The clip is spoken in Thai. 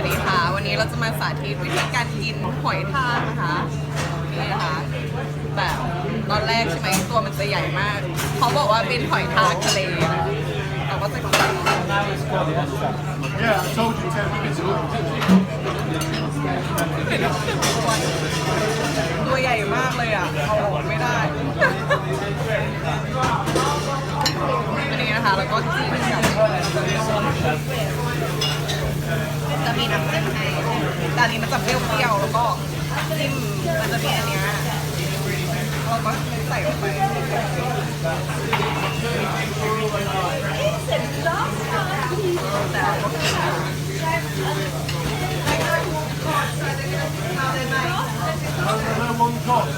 วัสดีค่ะ วันนี้เราจะมาสาธิตวิธีการกินหอยทากนะคะนี่นะคะแบบตอนแรกใช่ไหมตัวมันจะใหญ่มาก เขาบอกว่าเป็นหอยทากทะเลเราก็จะกิน Yeah, I told you 10 minutes ago. ตัวใหญ่มากเลยอะเอาออกไม่ได้ อันนี้นะคะแล้วก็จิ้มกับีน้ำจิ้มให้แต่อนนี้มันจะเปรี้ยวๆแล้วก็จิ้มมันจะมีอันเนี้ยเราก็ใส่ลงไป How's the little one cost?